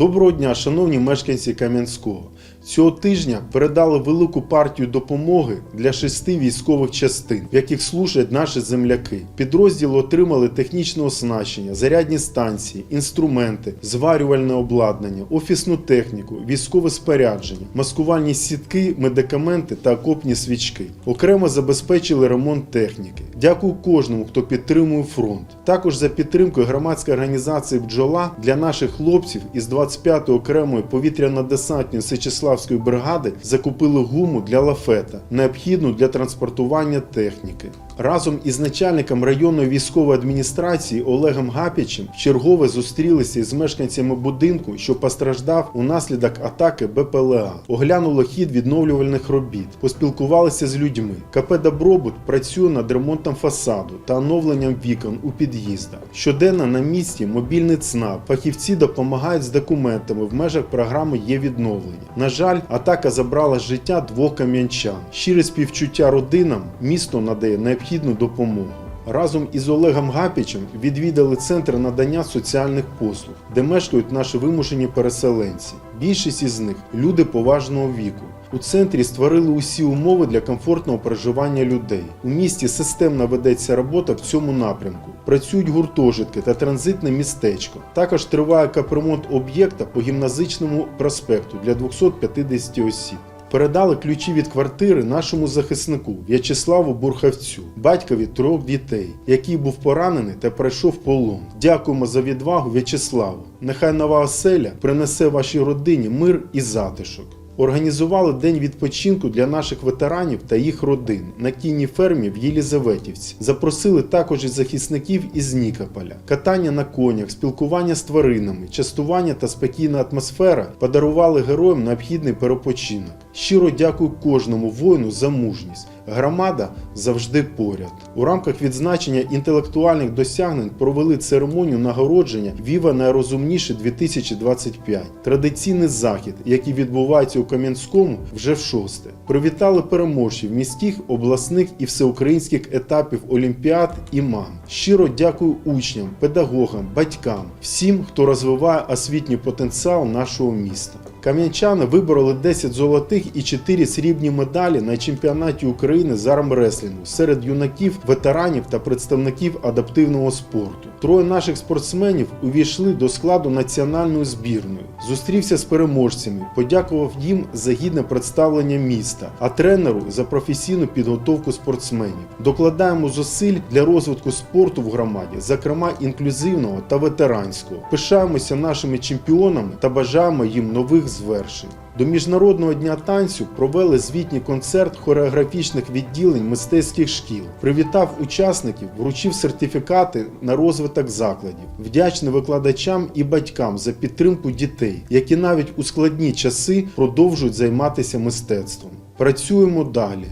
Доброго дня, шановні мешканці Кам'янського. Цього тижня передали велику партію допомоги для шести військових частин, в яких служать наші земляки. Підрозділи отримали технічне оснащення, зарядні станції, інструменти, зварювальне обладнання, офісну техніку, військове спорядження, маскувальні сітки, медикаменти та окопні свічки. Окремо забезпечили ремонт техніки. Дякую кожному, хто підтримує фронт. Також за підтримкою громадської організації Бджола для наших хлопців із 25-ї окремої повітряно-десантної Сичеславської бригади закупили гуму для лафета, необхідну для транспортування техніки. Разом із начальником районної військової адміністрації Олегом Гапічем вчергове зустрілися із мешканцями будинку, що постраждав унаслідок атаки БПЛА. Оглянули хід відновлювальних робіт, поспілкувалися з людьми. КП Добробут працює над ремонтом фасаду та оновленням вікон у під'їздах. Щоденно на місці мобільний ЦНАП. Фахівці допомагають з документами в межах програми є відновлення. На жаль, атака забрала життя двох кам'янчан. Щире співчуття родинам місто надає необхідну допомогу. Разом із Олегом Гапічем відвідали центр надання соціальних послуг, де мешкають наші вимушені переселенці. Більшість із них люди поважного віку. У центрі створили усі умови для комфортного проживання людей. У місті системно ведеться робота в цьому напрямку. Працюють гуртожитки та транзитне містечко. Також триває капремонт об'єкта по гімназичному проспекту для 250 осіб. Передали ключі від квартири нашому захиснику В'ячеславу Бурхавцю, батькові трьох дітей, який був поранений та пройшов полон. Дякуємо за відвагу В'ячеславу. Нехай нова оселя принесе вашій родині мир і затишок. Організували день відпочинку для наших ветеранів та їх родин на кінній фермі в Єлізаветівці. Запросили також і захисників із Нікополя. Катання на конях, спілкування з тваринами, частування та спокійна атмосфера подарували героям необхідний перепочинок. Щиро дякую кожному воїну за мужність. Громада завжди поряд. У рамках відзначення інтелектуальних досягнень провели церемонію нагородження Віва найрозумніше 2025. Традиційний захід, який відбувається у Кам'янському вже в шосте. Привітали переможців міських, обласних і всеукраїнських етапів Олімпіад і МАН. Щиро дякую учням, педагогам, батькам, всім, хто розвиває освітній потенціал нашого міста. Кам'янчани вибороли 10 золотих і 4 срібні медалі на чемпіонаті України з армреслінгу серед юнаків, ветеранів та представників адаптивного спорту. Троє наших спортсменів увійшли до складу національної збірної. Зустрівся з переможцями, подякував їм за гідне представлення міста, а тренеру за професійну підготовку спортсменів. Докладаємо зусиль для розвитку спорту в громаді, зокрема інклюзивного та ветеранського. Пишаємося нашими чемпіонами та бажаємо їм нових звершень. До Міжнародного дня танцю провели звітній концерт хореографічних відділень мистецьких шкіл. Привітав учасників, вручив сертифікати на розвиток закладів. Вдячний викладачам і батькам за підтримку дітей, які навіть у складні часи продовжують займатися мистецтвом. Працюємо далі.